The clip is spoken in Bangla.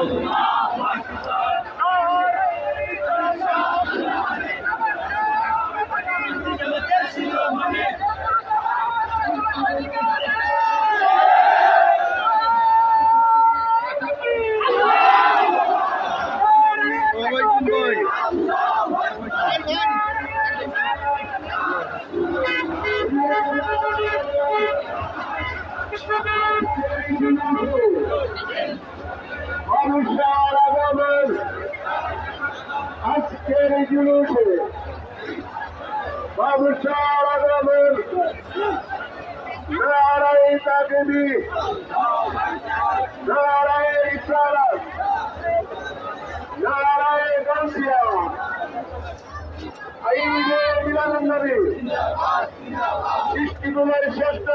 Allah. Konuşlarımız askeri cülüsü. Konuşlarımız ne arayın takibi, ne arayın মিলান নবী সৃষ্টি কুমার শ্রেষ্ঠ